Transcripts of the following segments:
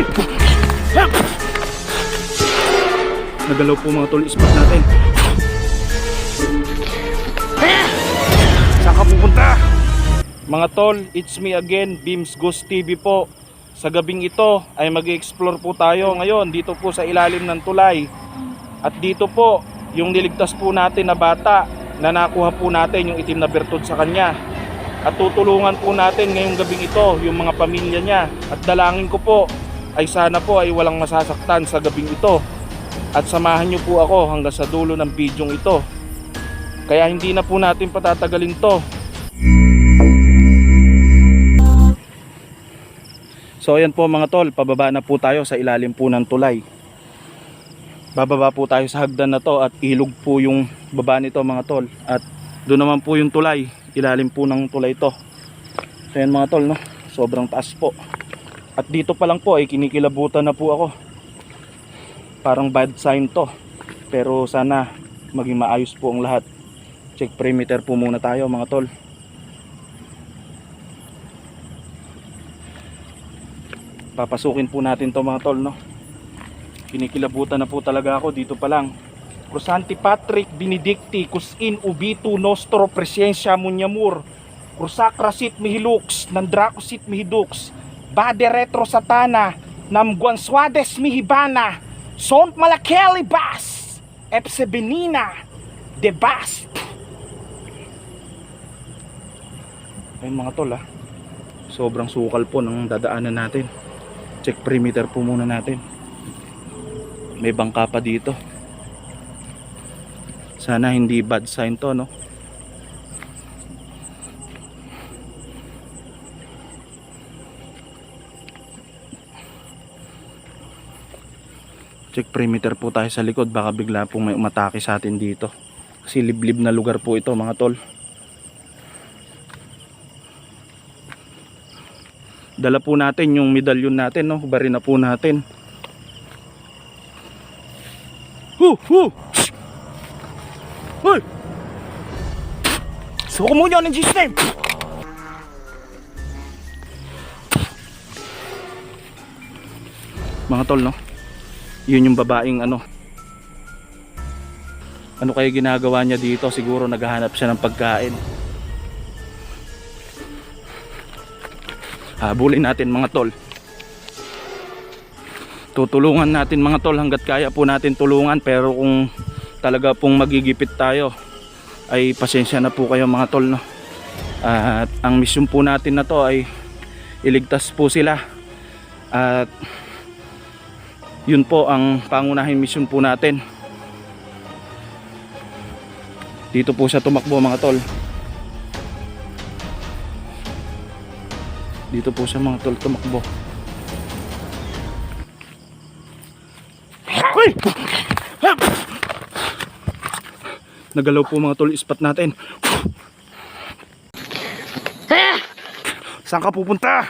Uy! Nagalaw po mga tol, spot natin. Saan ka pupunta? Mga tol, it's me again, Beams Ghost TV po. Sa gabing ito ay mag-explore po tayo ngayon dito po sa ilalim ng tulay. At dito po, yung niligtas po natin na bata na nakuha po natin yung itim na bertud sa kanya. At tutulungan po natin ngayong gabing ito yung mga pamilya niya. At dalangin ko po ay sana po ay walang masasaktan sa gabing ito. At samahan niyo po ako hanggang sa dulo ng bidyong ito. Kaya hindi na po natin patatagalin to. So ayan po mga tol, pababa na po tayo sa ilalim po ng tulay. Bababa po tayo sa hagdan na to at ilog po yung baba nito mga tol. At doon naman po yung tulay, ilalim po ng tulay to. So ayan mga tol no, sobrang taas po. At dito pa lang po ay kinikilabutan na po ako. Parang bad sign to. Pero sana maging maayos po ang lahat. Check perimeter po muna tayo mga tol. papasukin po natin to mga tol no kinikilabutan na po talaga ako dito pa lang Crusanti Patrick Benedicti Kusin Ubito Nostro Presensya Munyamur Crusacra Sit Mihilux Nandraco Sit Mihidux Bade Retro Satana Namguan Suades Mihibana Sont Malakeli Bas Epse Benina De Bas. Ayun mga tol ah. Sobrang sukal po ng dadaanan natin. Check perimeter po muna natin. May bangka pa dito. Sana hindi bad sign to no check perimeter po tayo sa likod. Baka bigla pong may umatake sa atin dito. Kasi liblib na lugar po ito mga tol. Dala po natin yung medalyon natin no? Bari na po natin. Hu! Hu! Hoy! Suko mo niyo ng Jesus name! Mga tol, no? Yun yung babaeng ano. Ano kaya ginagawa niya dito? Siguro naghahanap siya ng pagkain. Habulin natin mga tol. Tutulungan natin mga tol hanggat kaya po natin tulungan pero kung talaga pong magigipit tayo ay pasensya na po kayo mga tol no. At ang mission po natin na to ay iligtas po sila. At yun po ang pangunahing mission po natin. Dito po siya tumakbo mga tol. Dito po siya mga tol tumakbo. Uy! Nagalaw po mga tol spot natin. Saan ka pupunta?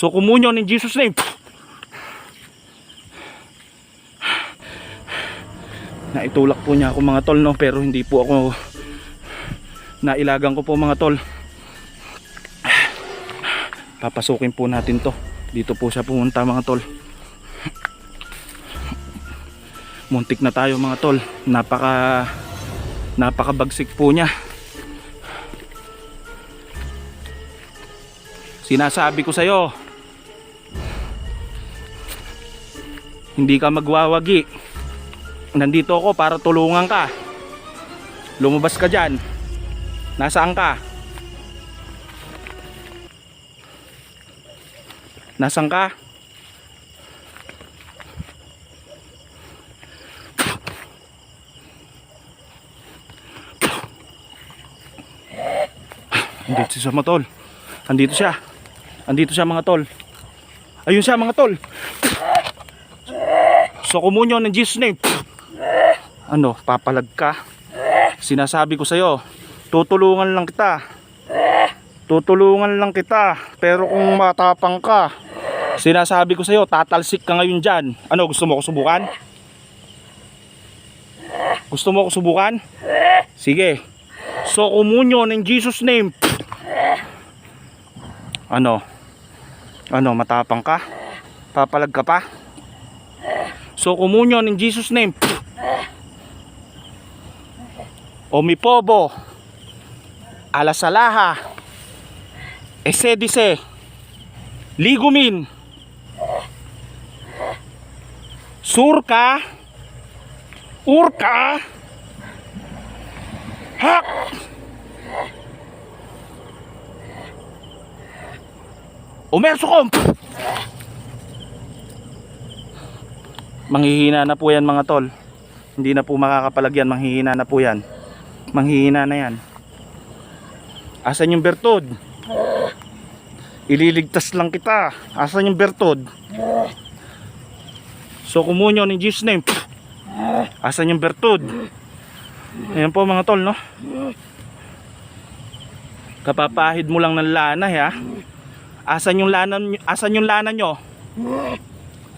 So kumunyon in Jesus name. Naitulak po niya ako mga tol no pero hindi po ako nailagan ko po mga tol. Papasukin po natin to. Dito po siya pumunta mga tol. Muntik na tayo mga tol. Napaka napakabagsik po niya. Sinasabi ko sa iyo. Hindi ka magwawagi. Nandito ako para tulungan ka. Lumabas ka diyan. Nasaan ka? Nasaan ka? Andito siya mga tol. Andito siya. Andito siya mga tol. Ayun siya mga tol. So kumunyo ng Jesus name. Ano, papalag ka. Sinasabi ko sa'yo, tutulungan lang kita. Tutulungan lang kita. Pero kung matapang ka, sinasabi ko sa'yo, tatalsik ka ngayon dyan. Ano, gusto mo ko subukan? Gusto mo ko subukan? Sige. So communion in Jesus name. Ano? Ano, matapang ka? Papalag ka pa? So communion in Jesus name. Omipobo. Alasalaha. Esedise. Ligumin. Surka. Urka. Hak. Umerso ko. Manghihina na po yan mga tol. Hindi na po makakapalagyan. Manghihina na po yan. Manghihina na yan. Asan yung bertod? Ililigtas lang kita. Asan yung bertod? So kumunyo in Jesus name. Asan yung bertod? Ayan po mga tol no. Kapapahid mo lang ng lana ha. Asan yung lana asan yung lana nyo?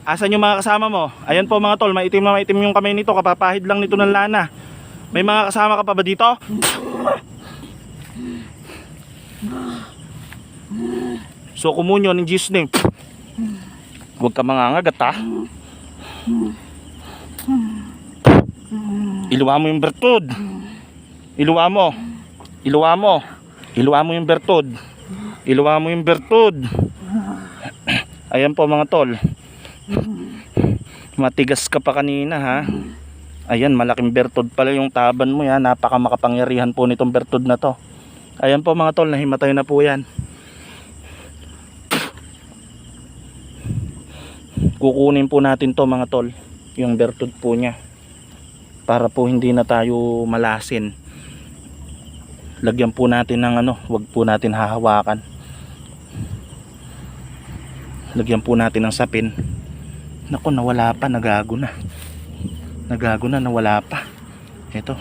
Asan yung mga kasama mo? Ayan po mga tol, maitim na maitim yung kamay nito, kapapahid lang nito ng lana. May mga kasama ka pa ba dito? So kumunyon in Jesus name. Huwag ka mangangagat ha. Iluwa mo yung bertod. Iluwa mo. Iluwa mo. Iluwa mo yung bertod. Iluwa mo yung bertod. Ayan po mga tol. Matigas ka pa kanina ha. Ayan, malaking bertod pala yung taban mo yan. Napaka makapangyarihan po nitong bertod na to. Ayan po mga tol, nahimatay na po yan. Kukunin po natin to mga tol. Yung bertod po niya. Para po hindi na tayo malasin. Lagyan po natin ng ano, wag po natin hahawakan. Lagyan po natin ng sapin. Nako, nawala pa, nagago na. Nagago na, nawala pa. Ito.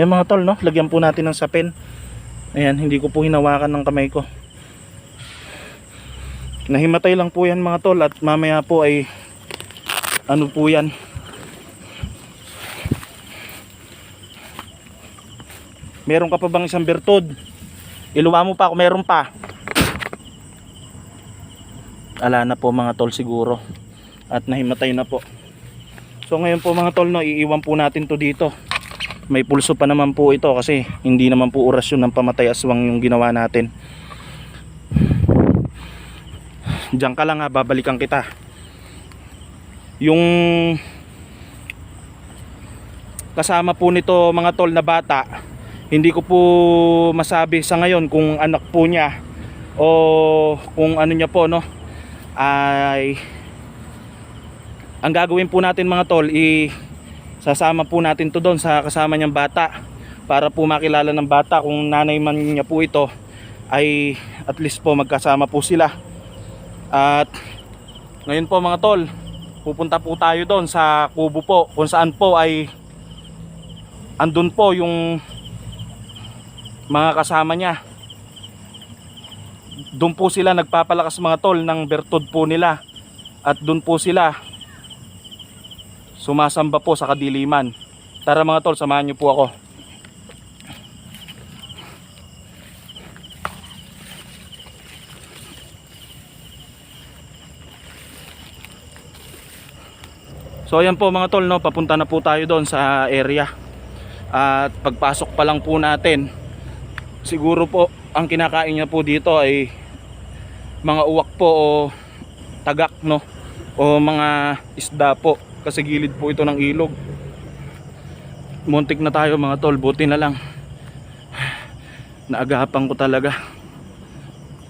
Yan mga tol, no? Lagyan po natin ng sapin. Ayan, hindi ko po hinawakan ng kamay ko. Nahimatay lang po yan mga tol at mamaya po ay ano po yan. Meron ka pa bang isang bertod? Iluwa mo pa kung meron pa. Ala na po mga tol siguro. At nahimatay na po. So ngayon po mga tol no, iiwan po natin to dito. May pulso pa naman po ito kasi hindi naman po orasyon ng pamatay aswang yung ginawa natin. Diyan ka lang ha, babalikan kita. Yung kasama po nito mga tol na bata, hindi ko po masabi sa ngayon kung anak po niya o kung ano niya po no ay ang gagawin po natin mga tol i sasama po natin to doon sa kasama niyang bata para po makilala ng bata. Kung nanay man niya po ito ay at least po magkasama po sila. At ngayon po mga tol pupunta po tayo doon sa kubo po kung saan po ay andun po yung mga kasama niya doon po sila nagpapalakas mga tol ng bertod po nila. At doon po sila sumasamba po sa kadiliman. Tara mga tol samahan niyo po ako. So ayan po mga tol no, papunta na po tayo doon sa area. At pagpasok pa lang po natin, siguro po ang kinakain niya po dito ay mga uwak po o tagak no o mga isda po kasi gilid po ito ng ilog. Muntik na tayo mga tol, buti na lang. Naagapan ko talaga.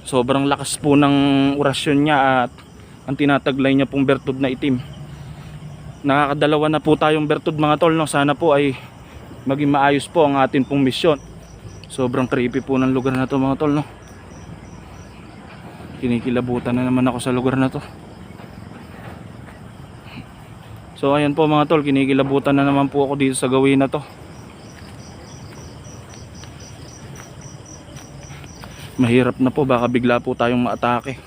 Sobrang lakas po ng orasyon niya at ang tinataglay niya pong bertod na itim nakakadalawa na po tayong bertod mga tol no? sana po ay maging maayos po ang ating pong misyon sobrang creepy po ng lugar na to mga tol no? Kinikilabutan na naman ako sa lugar na to. So ayan po mga tol kinikilabutan na naman po ako dito sa gawin na to. Mahirap na po baka bigla po tayong maatake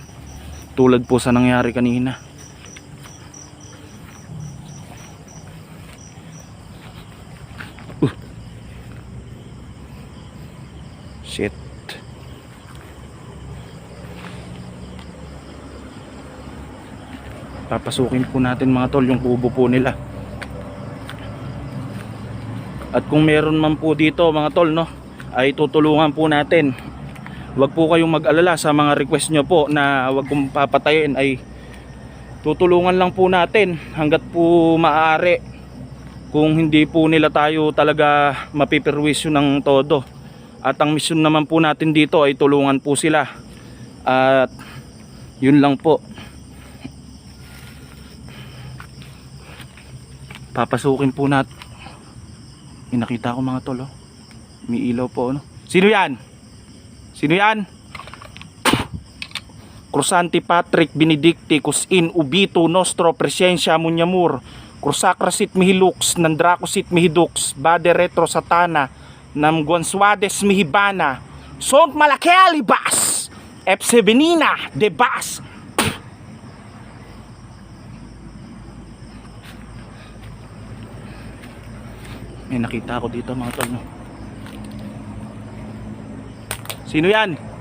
tulad po sa nangyari kanina Shit. Papasukin po natin mga tol yung kubo po nila. At kung meron man po dito mga tol no, ay tutulungan po natin. Huwag po kayong mag-alala sa mga request nyo po na huwag kong papatayin ay tutulungan lang po natin hanggat po maaari kung hindi po nila tayo talaga mapipirwisyo ng todo at ang mission naman po natin dito ay tulungan po sila at yun lang po papasukin po natin may nakita ko mga tol oh. may ilaw po no? sino yan? sino yan? Cruzante Patrick Benedicti Kusin Ubito Nostro Presensya Munyamur Crusacrasit Mihilux Nandracosit Mihidux Bade Retro Satana Nam Gonsuades Mihibana Sont Malakealibas Epsebenina De Bas May nakita ako dito mga tol no? Sino yan?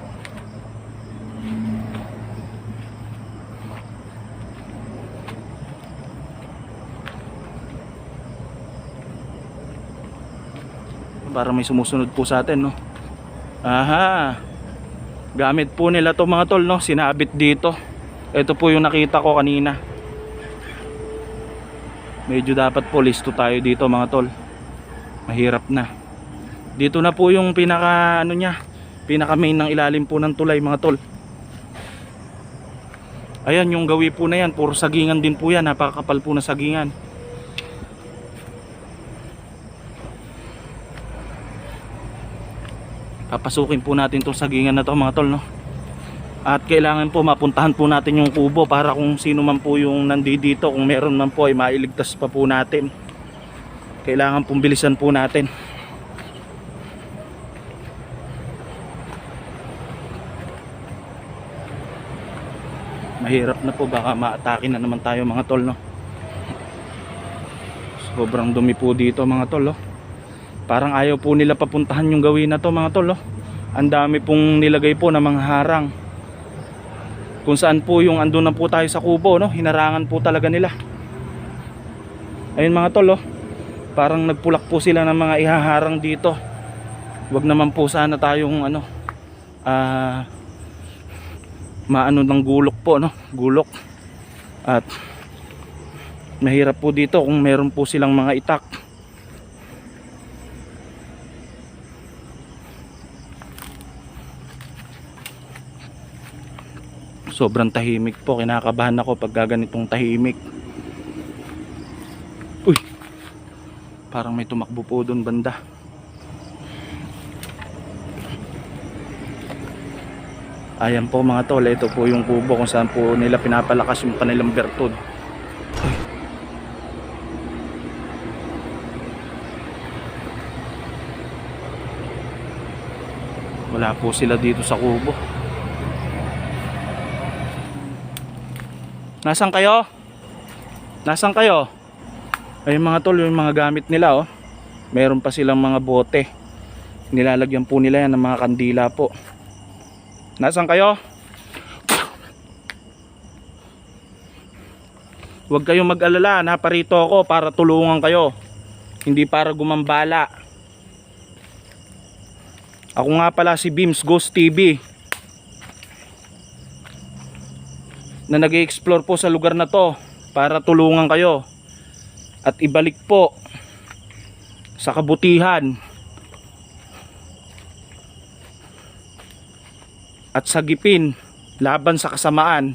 Para may sumusunod po sa atin no? Aha. Gamit po nila to mga tol no? Sinabit dito. Ito po yung nakita ko kanina. Medyo dapat po listo tayo dito mga tol. Mahirap na. Dito na po yung pinaka ano nya pinaka main ng ilalim po ng tulay mga tol. Ayan yung gawi po na yan puro sagingan din po yan. Napakakapal po na sagingan papasukin po natin itong sagingan na to mga tol no? At kailangan po mapuntahan po natin yung kubo para kung sino man po yung nandito kung meron man po ay mailigtas pa po natin. Kailangan pong bilisan po natin. Mahirap na po baka maatake na naman tayo mga tol no? Sobrang dumi po dito mga tol no parang ayaw po nila papuntahan yung gawin na to mga tol oh. ang dami pong nilagay po na mga harang kung saan po yung andun na po tayo sa kubo no? hinarangan po talaga nila ayun mga tol oh. parang nagpulak po sila ng mga ihaharang dito wag naman po sana tayong ano ah maano ng gulok po no gulok at mahirap po dito kung meron po silang mga itak sobrang tahimik po. Kinakabahan ako pag ganitong tahimik. Uy! Parang may tumakbo po doon banda. Ayan po mga tol. Ito po yung kubo kung saan po nila pinapalakas yung kanilang bertod. Uy. wala po sila dito sa kubo Nasaan kayo? Nasaan kayo? Ay mga tol, yung mga gamit nila oh. Meron pa silang mga bote. Nilalagyan po nila yan ng mga kandila po. Nasaan kayo? Huwag kayong mag-alala, naparito ako para tulungan kayo. Hindi para gumambala. Ako nga pala si Beams Ghost TV. Na nag explore po sa lugar na to para tulungan kayo at ibalik po sa kabutihan at sagipin laban sa kasamaan.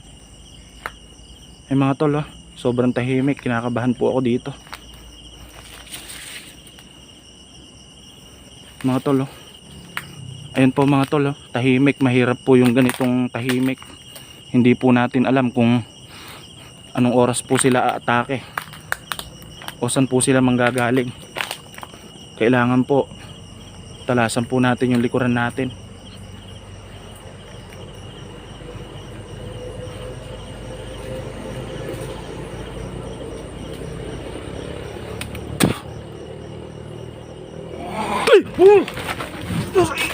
Ay mga tol oh, sobrang tahimik. Kinakabahan po ako dito. Mga tol oh. ayun po mga tol oh, tahimik. Mahirap po yung ganitong tahimik hindi po natin alam kung anong oras po sila aatake. O saan po sila manggagaling. Kailangan po talasan po natin yung likuran natin. Ay! Oh! Ay!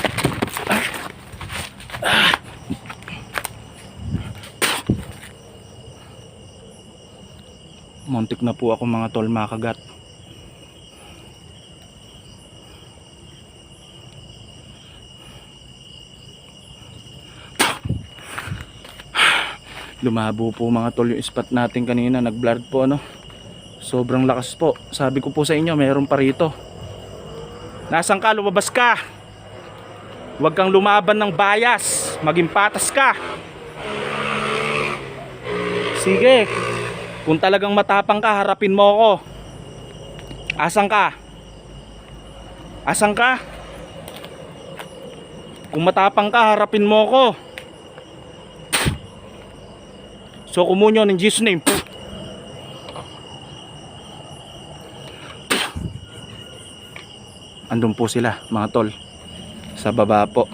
Muntik na po ako mga tol makagat. Lumabo po mga tol yung spot natin kanina. Nag-blurred po ano. Sobrang lakas po. Sabi ko po sa inyo, mayroon pa rito. Nasaan ka? Lumabas ka. Huwag kang lumaban ng bias. Maging patas ka. Sige. Kung talagang matapang ka, harapin mo ako. Asan ka? Asan ka? Kung matapang ka, harapin mo ako. So kumunyo in Jesus name. Andun po sila mga tol. Sa baba po.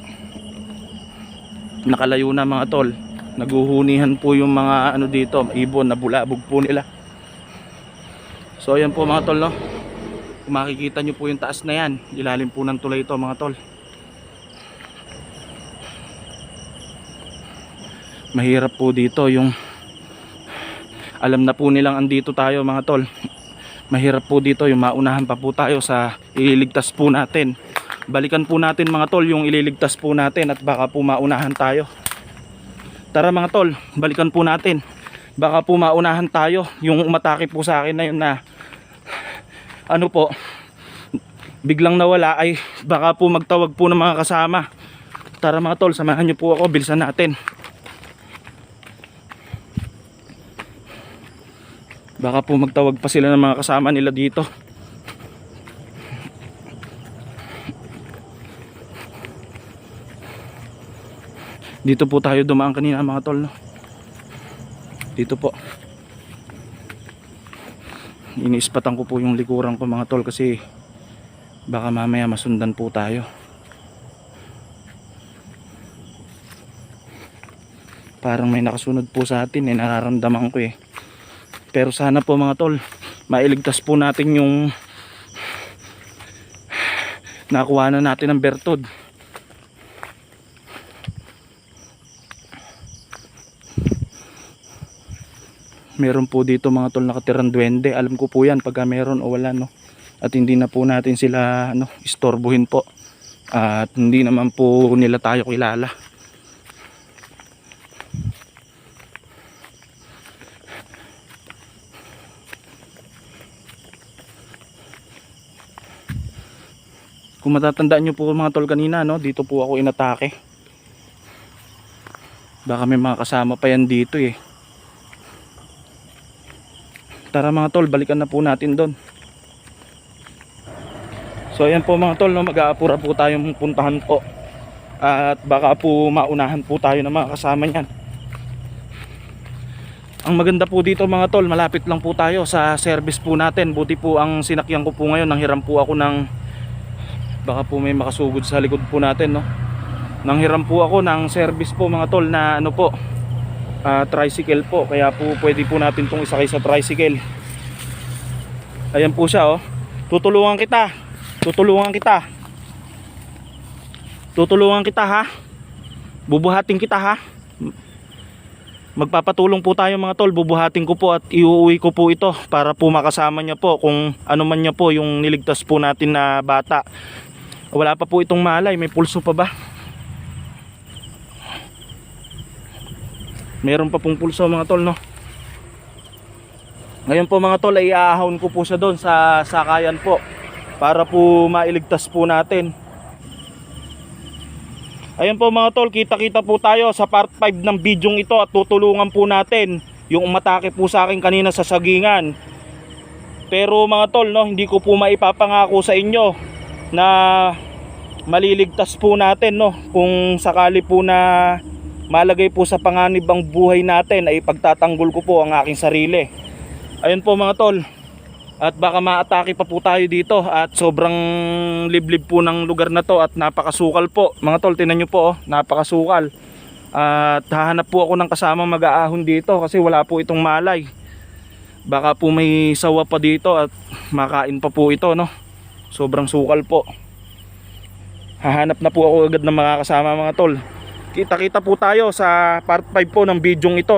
Nakalayo na mga tol. Naguhunihan po yung mga ano dito, ibon na bulabog po nila. So ayan po mga tol no. Kung makikita nyo po yung taas na yan, ilalim po ng tulay ito mga tol. Mahirap po dito yung alam na po nilang andito tayo mga tol mahirap po dito yung maunahan pa po tayo sa ililigtas po natin balikan po natin mga tol yung ililigtas po natin at baka po maunahan tayo tara mga tol balikan po natin. Baka po maunahan tayo. Yung umatake po sa akin na yun na ano po biglang nawala ay baka po magtawag po ng mga kasama. Tara mga tol samahan nyo po ako bilisan natin. Baka po magtawag pa sila ng mga kasama nila dito. Dito po tayo dumaan kanina mga tol. No? Dito po. Iniispatan ko po yung likuran ko mga tol kasi baka mamaya masundan po tayo. Parang may nakasunod po sa atin eh nararamdaman ko eh. Pero sana po mga tol, mailigtas po natin yung nakuha na natin ng bertod. Meron po dito mga tol nakatirang duwende. Alam ko po yan pagka meron o wala no. At hindi na po natin sila ano, istorbohin po. At hindi naman po nila tayo kilala. Kung matatandaan nyo po mga tol kanina, no, dito po ako inatake. Baka may mga kasama pa yan dito eh. Tara mga tol, balikan na po natin doon. So ayan po mga tol, no, mag-aapura po tayong puntahan po. At baka po maunahan po tayo ng mga kasama niyan. Ang maganda po dito mga tol, malapit lang po tayo sa service po natin. Buti po ang sinakyan ko po ngayon, nanghiram po ako ng baka po may makasugod sa likod po natin no nanghiram po ako ng service po mga tol na ano po ah, tricycle po. Kaya po pwede po natin itong isakay sa tricycle. Ayan po siya oh. Tutulungan kita. Tutulungan kita. Tutulungan kita ha? Bubuhatin kita ha? Magpapatulong po tayo mga tol. Bubuhatin ko po at iuwi ko po ito para po makasama niya po kung ano man niya po yung niligtas po natin na bata. Wala pa po itong malay may pulso pa ba meron pa pong pulso mga tol no ngayon po mga tol ay aahon ko po siya doon sa sakayan po para po mailigtas po natin Ayan po mga tol, kita-kita po tayo sa part 5 ng bidyong ito at tutulungan po natin yung umatake po sa akin kanina sa sagingan. Pero mga tol, no, hindi ko po maipapangako sa inyo na maliligtas po natin no kung sakali po na malagay po sa panganib ang buhay natin ay pagtatanggol ko po ang aking sarili. Ayun po mga tol. At baka maatake pa po tayo dito at sobrang liblib po ng lugar na to at napakasukal po. Mga tol, tinan nyo po, oh, napakasukal. At hahanap po ako ng kasamang mag-aahon dito kasi wala po itong malay. Baka po may sawa pa dito at makain pa po ito, no? Sobrang sukal po. Hahanap na po ako agad ng mga kasama mga tol. Kita-kita po tayo sa part 5 po ng bidyong ito.